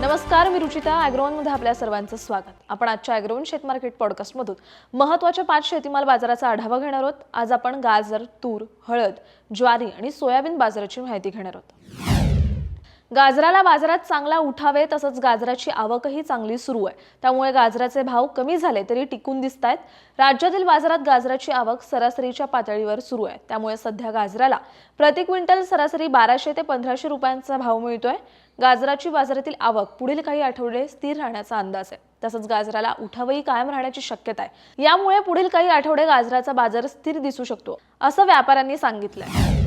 नमस्कार मी रुचिता. ॲग्रोवनमध्ये आपल्या सर्वांचं स्वागत. आपण आजच्या ॲग्रोवन शेत मार्केट पॉडकास्टमधून महत्त्वाच्या पाच शेतीमाल बाजाराचा आढावा घेणार आहोत. आज आपण गाजर तूर हळद ज्वारी आणि सोयाबीन बाजाराची माहिती घेणार आहोत. गाजराला बाजारात चांगला उठावे तसंच गाजराची आवकही चांगली सुरू आहे. त्यामुळे गाजराचे भाव कमी झाले तरी टिकून दिसत आहेत राज्यातील बाजारात गाजराची आवक सरासरीच्या पातळीवर सुरू आहे. त्यामुळे सध्या गाजराला प्रति क्विंटल सरासरी बाराशे ते पंधराशे रुपयांचा भाव मिळतोय. गाजराची बाजारातील आवक पुढील काही आठवडे स्थिर राहण्याचा अंदाज आहे. तसंच गाजराला उठावही कायम राहण्याची शक्यता आहे. यामुळे पुढील काही आठवडे गाजराचा बाजार स्थिर दिसू शकतो असं व्यापाऱ्यांनी सांगितलंय.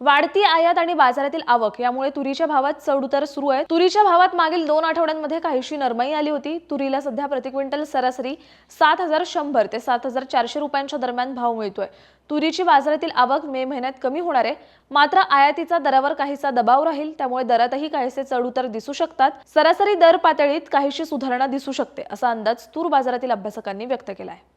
वाढती आयात आणि बाजारातील आवक यामुळे तुरीच्या भावात चढउतार सुरू आहे. तुरीच्या भावात मागील दोन आठवड्यांमध्ये काहीशी नरमाई आली होती. तुरीला सध्या प्रति क्विंटल सरासरी सात हजार शंभर ते सात हजार चारशे रुपयांच्या दरम्यान भाव मिळतोय. तुरीची बाजारातील आवक मे महिन्यात कमी होणार आहे. मात्र आयातीचा दरावर काहीसा दबाव राहील त्यामुळे दरातही काहीसे चढउतार दिसू शकतात. सरासरी दर पातळीत काहीशी सुधारणा दिसू शकते असा अंदाज तूर बाजारातील अभ्यासकांनी व्यक्त केला आहे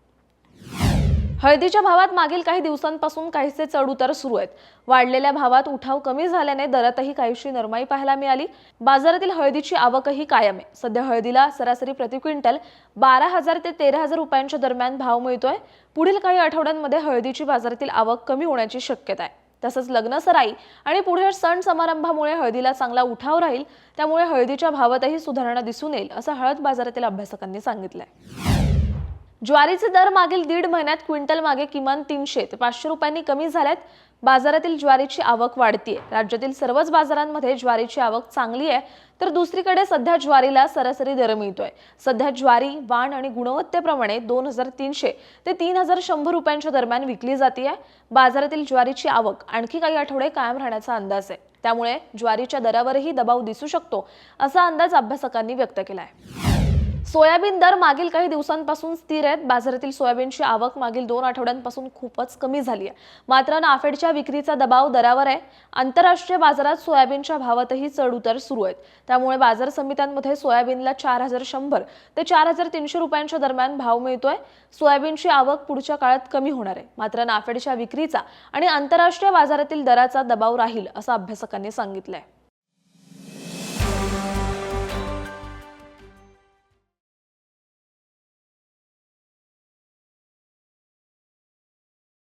हळदीच्या भावात मागील काही दिवसांपासून काहीसे चढउतार सुरू आहेत. वाढलेल्या भावात उठाव कमी झाल्याने दरातही काहीशी नरमाई पाहायला मिळाली. बाजारातील हळदीची आवकही कायम आहे. सध्या हळदीला सरासरी प्रति क्विंटल बारा हजार ते तेरा हजार रुपयांच्या दरम्यान भाव मिळतोय. पुढील काही आठवड्यांमध्ये हळदीची बाजारातील आवक कमी होण्याची शक्यता आहे. तसंच लग्न सराई आणि पुढे सण समारंभामुळे हळदीला चांगला उठाव राहील. त्यामुळे हळदीच्या भावातही सुधारणा दिसून येईल असं हळद बाजारातील अभ्यासकांनी सांगितलंय. ज्वारीचे दर मागील दीड महिन्यात क्विंटल मागे किमान तीनशे ते पाचशे रुपयांनी कमी झाल्यात. बाजारातील ज्वारीची आवक वाढतीये. राज्यातील सर्वच बाजारांमध्ये ज्वारीची आवक चांगली आहे. तर दुसरीकडे सध्या ज्वारीला सरासरी दर मिळतोय. सध्या ज्वारी वाण आणि गुणवत्तेप्रमाणे दोन हजार तीनशे ते तीन हजार शंभर रुपयांच्या दरम्यान विकली जाते बाजारातील ज्वारीची आवक आणखी काही आठवडे कायम राहण्याचा अंदाज आहे. त्यामुळे ज्वारीच्या दरावरही दबाव दिसू शकतो असा अंदाज अभ्यासकांनी व्यक्त केला आहे सोयाबीन दर मागील काही दिवसांपासून स्थिर आहेत. बाजारातील सोयाबीनची आवक मागील दोन आठवड्यांपासून खूपच कमी झाली आहे. मात्र नाफेडच्या विक्रीचा दबाव दरावर आहे. आंतरराष्ट्रीय बाजारात सोयाबीनच्या भावातही चढउतार सुरू आहेत. त्यामुळे बाजार समित्यांमध्ये सोयाबीनला चार हजार शंभर ते चार हजार तीनशे रुपयांच्या दरम्यान भाव मिळतोय. सोयाबीनची आवक पुढच्या काळात कमी होणार आहे. मात्र नाफेडच्या विक्रीचा आणि आंतरराष्ट्रीय बाजारातील दराचा दबाव राहील असं अभ्यासकांनी सांगितलंय.